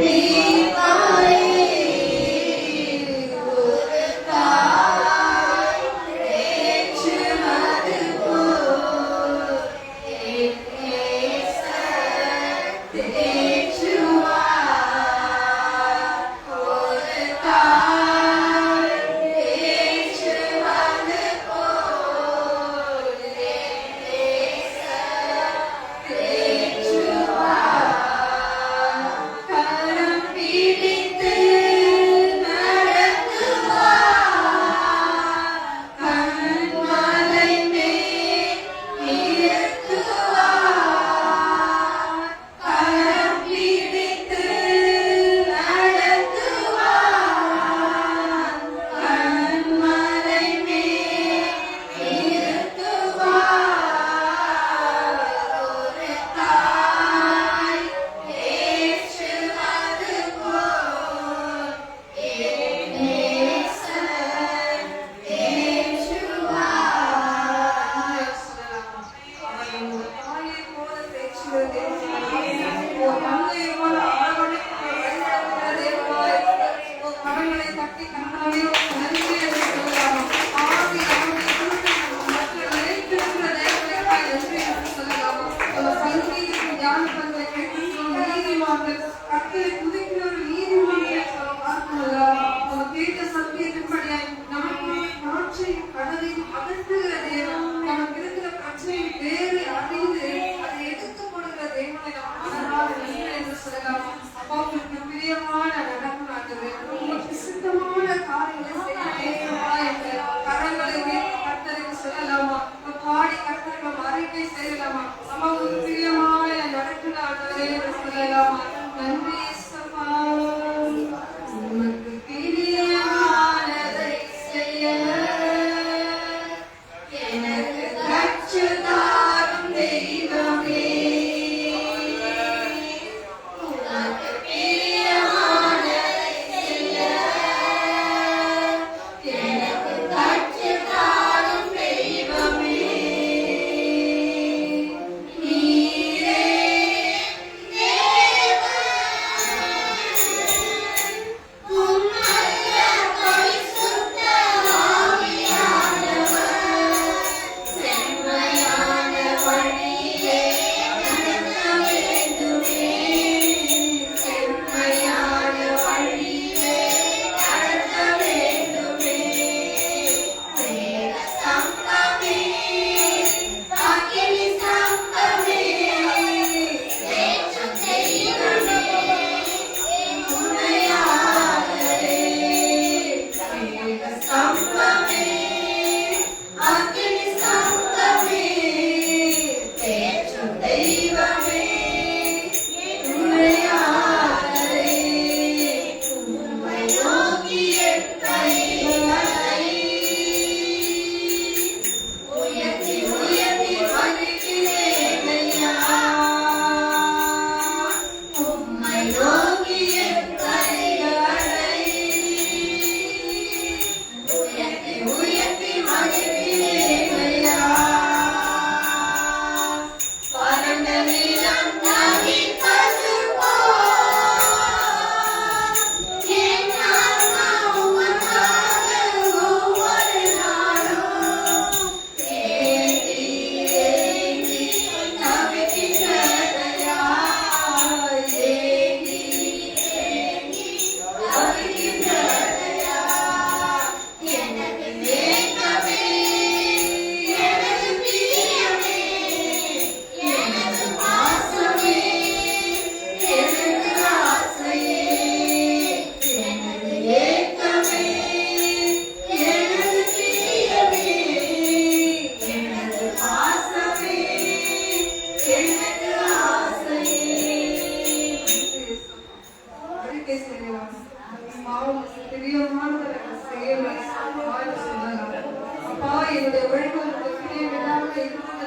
Peace. கட்டளை Samba பிரியமானவர்கள் சேவை அப்பா என்னுடைய உழைப்பு பிரியம் இருக்கும்